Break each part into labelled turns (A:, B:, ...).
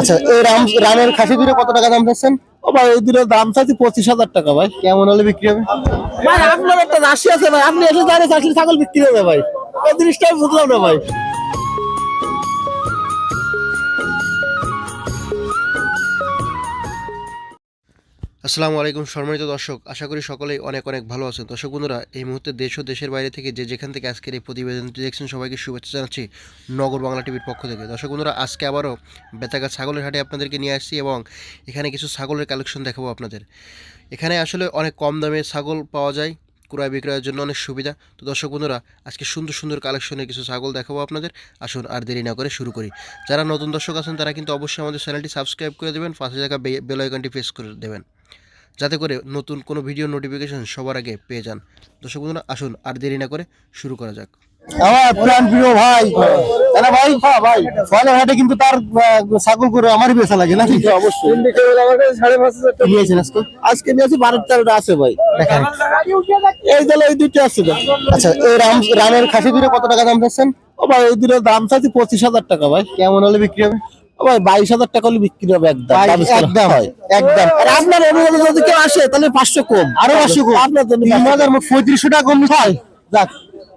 A: আচ্ছা এই রাম রামের খাসি দুটো কত টাকা দাম চাচ্ছেন?
B: ও ভাই এই দুটোর দাম চাচ্ছি পঁচিশ হাজার টাকা ভাই।
A: কেমন হলে বিক্রি হবে?
B: ভাই আপনার একটা রাশি আছে ভাই আপনি এসে দাঁড়িয়ে চাষি ছাগল বিক্রি হবে ভাই। এই জিনিসটাই বুঝলাম না ভাই।
A: আসসালামু আলাইকুম, সম্মানিত দর্শক। আশা করি সকলেই অনেক অনেক ভালো আছেন। দর্শক বন্ধুরা, এই মুহূর্তে দেশ ও দেশের বাইরে থেকে যে যেখান থেকে আজকের এই প্রতিবেদনটি দেখছেন, সবাইকে শুভেচ্ছা জানাচ্ছি নগর বাংলা টিভির পক্ষ থেকে। দর্শক বন্ধুরা, আজকে আবারও বেতাগা ছাগলের হাটে আপনাদেরকে নিয়ে আসছি এবং এখানে কিছু ছাগলের কালেকশন দেখাবো আপনাদের। এখানে আসলে অনেক কম দামে ছাগল পাওয়া যায়, ক্রয় বিক্রয়ের জন্য অনেক সুবিধা। তো দর্শক বন্ধুরা, আজকে সুন্দর সুন্দর কালেকশনের কিছু ছাগল দেখাবো আপনাদের। আসুন আর দেরি না করে শুরু করি। যারা নতুন দর্শক আছেন, তারা কিন্তু অবশ্যই আমাদের চ্যানেলটি সাবস্ক্রাইব করে দেবেন, পাশে থাকা বেল আইকনটি প্রেস করে দেবেন। যাতে করে নতুন কোনো ভিডিও নোটিফিকেশন সবার আগে পেয়ে যান। দর্শক বন্ধুরা আসুন আর দেরি না করে শুরু করা যাক। আমার প্রাণ প্রিয় ভাই তারা ভাই হ্যাঁ ভাই ফলের হাটে কিন্তু তার ছাগল করে আমারই বেচা লাগে নাকি?
B: অবশ্যই। সাড়ে পাঁচ হাজার
A: আজকে?
B: আজকে নিয়েছি বারো তেরোটা আছে ভাই।
A: দেখেন।
B: এই দলে এই দুটো আছে
A: আচ্ছা এই রাম রামের খাসি দুটো কত টাকা দাম চাচ্ছেন?
B: ও ভাই এই দুটোর দাম চাচ্ছি পঁচিশ হাজার টাকা ভাই।
A: কেমন হলে বিক্রি হবে?
B: ভাই বাইশ হাজার টাকা হলে বিক্রি হবে একদম।
A: একদম
B: হয়।
A: একদম।
B: আপনার অনুযায়ী যদি কেউ আসে তাহলে পাঁচশো কম।
A: আরও পাঁচশো কম।
B: আপনার
A: তিন হাজার পঁয়ত্রিশশো টাকা কম হয়। যাক।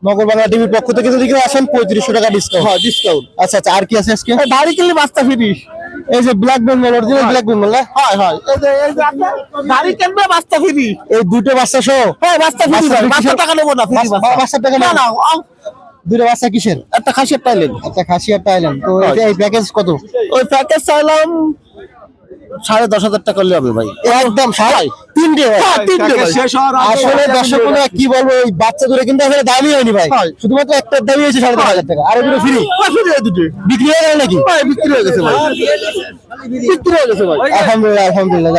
A: নগর বাংলা টিভির পক্ষ থেকে যদি কেউ আসেন পঁয়ত্রিশশো টাকা ডিসকাউন্ট
B: হ্যাঁ ডিসকাউন্ট
A: আচ্ছা আচ্ছা আর কি আছে আজকে?
B: কিনলে বাস্তা ফিরি।
A: এই যে black Bengal original black Bengal না?
B: হয় হয়। এই যে এই যে আপনার দাড়ি কিনবে বাস্তা ফিরি।
A: এই দুটো বাচ্চা সহ?
B: হ্যাঁ বাস্তা ফিরি
A: বাস্তা?
B: টাকা নেব না ফ্রি
A: টাকা
B: না না
A: দুটো বাচ্চা কিসের?
B: একটা খাসির টাইলেন
A: একটা খাসি আর টাইল্যান্ড তো এই প্যাকেজ কত?
B: ওই প্যাকেজ চাইলাম সাড়ে দশ হাজার টাকা হলে হবে ভাই।
A: একদম সারাই তিনটে
B: হ্যাঁ।
A: আসলে দর্শক কি বলব এই বাচ্চা কিন্তু আসলে দামই হয়নি ভাই। শুধুমাত্র একটা দামই হয়েছে সাড়ে দশ হাজার টাকা। আর ফ্রি
B: দুটো।
A: বিক্রি হয়ে গেল নাকি?
B: বিক্রি হয়ে গেছে ভাই। বিক্রি হয়ে গেছে ভাই।
A: আলহামদুলিল্লাহ আলহামদুলিল্লাহ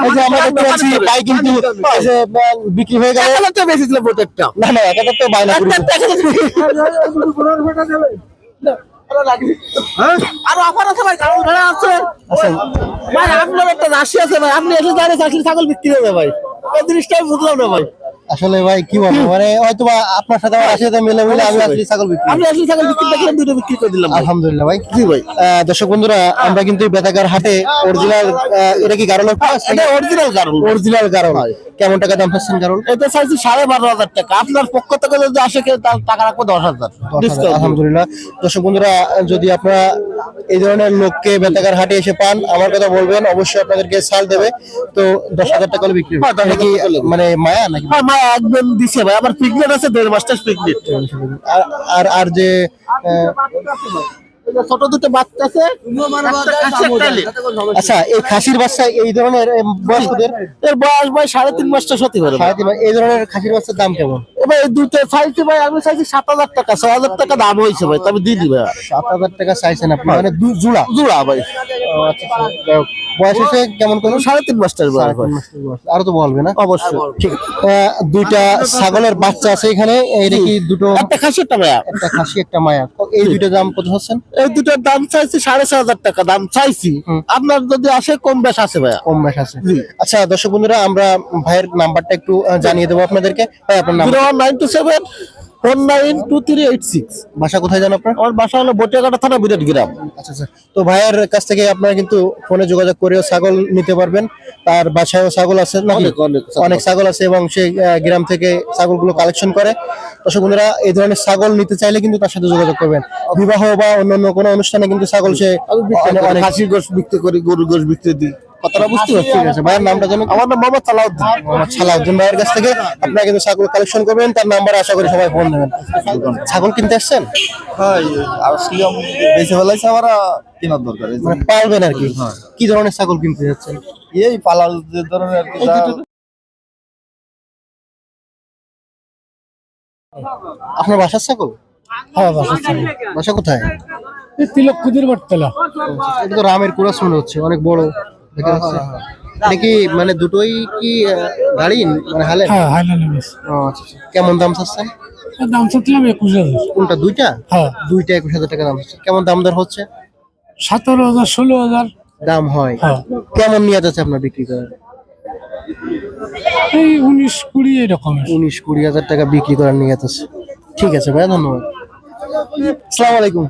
A: এই যে আমরা দেখতে পাচ্ছি ভাই কিন্তু এই যে, আহ, বিক্রি হয়ে গেল।
B: বেশিছিলাম প্রত্যেকটা।
A: না না একটা তো বাইনা করি
B: আর অফার আছে ভাই ভাড়া আছে। ভাই আপনার একটা রাশি আছে ভাই আপনি এসে দাঁড়িয়ে ছাগল বিক্রি হবে ভাই। ওই জিনিসটা আমি বুঝলাম না ভাই।
A: আসলে ভাই কি বলব? মানে হয়তো বা আপনার সাথে আমার সাথে মিলে মিলে আমি আসলে ছাগল বিক্রি
B: আপনি আসলে ছাগল বিক্রি দেখলেন দুটো বিক্রি করে দিলাম।
A: আলহামদুলিল্লাহ ভাই।
B: জি ভাই।
A: দর্শক বন্ধুরা আমরা কিন্তু বেতাগার হাটে অরিজিনাল এটা কি গারল
B: এটা অরিজিনাল কারণ
A: অরিজিনাল গারল। কেমন টাকা দাম পাচ্ছেন গারল?
B: এটা চাইছি সাড়ে বারো হাজার টাকা। আপনার পক্ষ থেকে যদি আসে তার টাকা রাখব দশ হাজার।
A: আলহামদুলিল্লাহ। দর্শক বন্ধুরা যদি আপনারা এই ধরনের লোককে বেতাগার হাটে এসে পান। আমার কথা বলবেন অবশ্যই আপনাদেরকে সাল দেবে। তো দশ হাজার টাকা বিক্রি হবে।
B: হ্যাঁ,
A: কি। মানে মায়া নাকি?
B: মায়া একদম দিছে ভাই। আমার পিকনিক আছে দেড় মাসটার পিকনিক।
A: আর- আর যে
B: ছোট দুটো বাচ্চা আছে।
A: আচ্ছা এই খাসির বাচ্চা এই ধরনের বয়স্কদের?
B: এর বয়স ভাই সাড়ে তিন মাসটা সত্যি করে।
A: সাড়ে তিন এই ধরনের খাসির বাচ্চার দাম কেমন?
B: এবার এই দুটো চাইছি ভাই আমি চাইছি সাত হাজার টাকা ছয় হাজার টাকা দাম হয়েছে ভাই তবে দিয়ে দিবে।
A: সাত হাজার টাকা চাইছেন আপনি মানে দু জোড়া?
B: জোড়া ভাই।
A: আচ্ছা, আচ্ছা। বয়স হচ্ছে কেমন
B: সাড়ে তিন মাসটার বয়স ভাই।
A: আরও তো বলবে না?
B: অবশ্যই
A: ঠিক। দুইটা ছাগলের বাচ্চা আছে এখানে এইটা কি দুটো।
B: একটা খাসি একটা ভাইয়া
A: একটা খাসি একটা মায়া। এই দুইটা দাম কত হচ্ছেন
B: এই দুটোর দাম চাইছি সাড়ে ছয় হাজার টাকা দাম চাইছি। আপনার যদি আসে কম বেশ আছে ভাইয়া।
A: কম বেশ আছে। আচ্ছা দর্শক বন্ধুরা আমরা ভাইয়ের নাম্বারটা একটু জানিয়ে দেবো আপনাদেরকে। ভাই আপনার নাম?
B: Zero nine two seven four nine two three eight six
A: বাসা কোথায় জান আপনার?
B: আমার বাসা হলো বটিয়াঘাটা থানা বিরাট গ্রাম।
A: আচ্ছা আচ্ছা। তো ভাইয়ের কাছ থেকে আপনারা কিন্তু ফোনে যোগাযোগ করেও ছাগল নিতে পারবেন। তার বাসায়ও ছাগল আছে নাকি?
B: অনেক, অনেক ছাগল
A: আছে। এবং সেই গ্রাম থেকে ছাগলগুলো কালেকশন করে। দর্শক বন্ধুরা এই ধরনের ছাগল নিতে চাইলে কিন্তু তার সাথে যোগাযোগ করবেন। বিবাহ বা অন্যান্য কোনো অনুষ্ঠানে কিন্তু ছাগল সে অনেক-
B: খাসির গোশ বিক্রি করি গরুর গোশ বিক্রি দিই।
A: কথাটা বুঝতে পারছি ঠিক আছে। ভাইয়ের নামটা জানেন
B: আমার নাম মোহাম্মদ সালাউদ্দিন।
A: মোহাম্মদ সালাউদ্দিন ভাইয়ের কাছ থেকে আপনারা কিন্তু ছাগল কালেকশন করবেন তার নাম্বার আশা করি সবাই ফোন দেবেন। ছাগল কিনতে আসছেন?
C: আসলাম আমার কেনার দরকার
A: মানে পারবেন আর কি। কি ধরনের ছাগল কিনতে যাচ্ছেন?
C: এই পালার যে ধরনের আর কি
A: আপনার বাসার ছাগল?
D: হ্যাঁ বাসার ছেলে
A: বাসা কোথায়?
D: এই তিলক কুদির বাটতলা।
A: এটা তো রামের কুরাস মনে হচ্ছে অনেক বড়। দেখা যাচ্ছে? এটা মানে দুটোই কি গাড়ি? মানে হালে
D: হ্যাঁ
A: ও, আচ্ছা, আচ্ছা। কেমন দাম চাচ্ছেন?
D: দাম চাচ্ছিলাম একুশ হাজার।
A: কোনটা দুইটা?
D: হ্যাঁ।
A: দুইটা একুশ হাজার টাকা দাম চাচ্ছে। কেমন দাম দর হচ্ছে?
D: সতেরো হাজার ষোলো হাজার।
A: দাম হয়।
D: হ্যাঁ।
A: কেমন নিয়ে যাচ্ছে আপনার বিক্রি করার?
D: এই উনিশ কুড়ি এরকমের।
A: উনিশ কুড়ি হাজার টাকা বিক্রি করার নিয়ে যাচ্ছে ঠিক আছে ভাই ধন্যবাদ। আসসালামু আলাইকুম।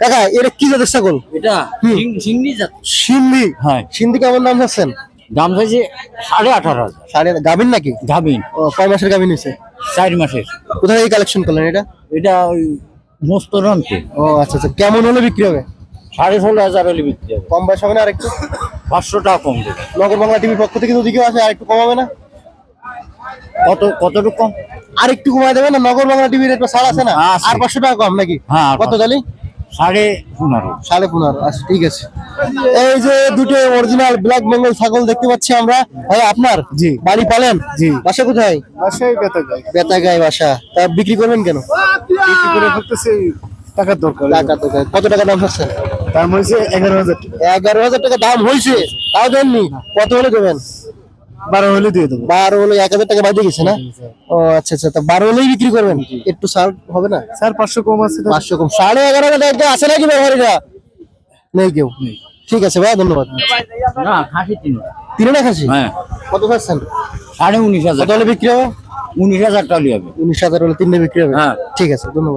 A: কাকা এটা কি জাতের ছাগল?
E: এটা সিংড়ি জাত।
A: সিন্ধি
E: হ্যাঁ।
A: সিন্ধি কেমন দাম চাচ্ছেন
E: দাম চাইছে সাড়ে আঠারো হাজার।
A: সাড়ে গাভিন নাকি?
E: গাভিন
A: ও কয় মাসের গাভিন হয়েছে?
E: চার মাসের।
A: কোথা থেকে কালেকশন করলেন এটা?
E: এটা ওই মস্তরন্তে।
A: ও আচ্ছা আচ্ছা। কেমন হলে বিক্রি হবে?
E: সাড়ে ষোলো হাজার হলে বিক্রি হবে।
A: কম বয়স হবে না আরেকটু?
E: পাঁচশো টাকা কম দেবে।
A: নগর বাংলা টিভির পক্ষ থেকে যদি কেউ আসে আরেকটু কমাবে না?
E: কত কতটুকু কম?
A: আরেকটু কমায় দেবে না? নগর বাংলা টিভির একটা ছাড় আছে না?
E: হ্যাঁ,
A: আর পাঁচশো টাকা কম নাকি?
E: হ্যাঁ,
A: কত তালি?
E: সাড়ে পনেরো।
A: সাড়ে পনেরো আচ্ছা ঠিক আছে। এই যে দুটো অরিজিনাল ব্ল্যাক বেঙ্গল ছাগল দেখতে পাচ্ছি আমরা। ভাই আপনার?
C: জি।
A: বাড়ি পালেন?
C: জি।
A: বাসা কোথায়?
C: বাসায় বেতা যায়
A: গায়ে বাসা। তা বিক্রি করবেন কেন?
C: বিক্রি করে টাকার দরকার।
A: টাকা কত টাকা দাম হচ্ছে?
C: তার মধ্যে এগারো হাজার টাকা।
A: এগারো হাজার টাকা দাম হয়েছে। তাও দেননি? কত হলে দেবেন?
C: বারো হলে দিয়ে দেবো।
A: বারো হলে এক হাজার টাকা গেছে না? ও আচ্ছা আচ্ছা তা বারো হলেই বিক্রি করবেন? একটু ছাড় হবে না?
C: স্যার পাঁচশো কম আছে
A: পাঁচশো কম। সাড়ে এগারো হাজার টাকা আছে নাকি ব্যবহারীরা? নেই কেউ? ঠিক আছে ভাই ধন্যবাদ।
E: তিন
A: তিনে না খাসি?
E: হ্যাঁ।
A: কত
E: সাড়ে উনিশ হাজার।
A: কত হলে বিক্রি হবে?
E: উনিশ হাজার টাকা হবে।
A: উনিশ হাজার হলে তিনটে বিক্রি হবে?
E: হ্যাঁ।
A: ঠিক আছে ধন্যবাদ।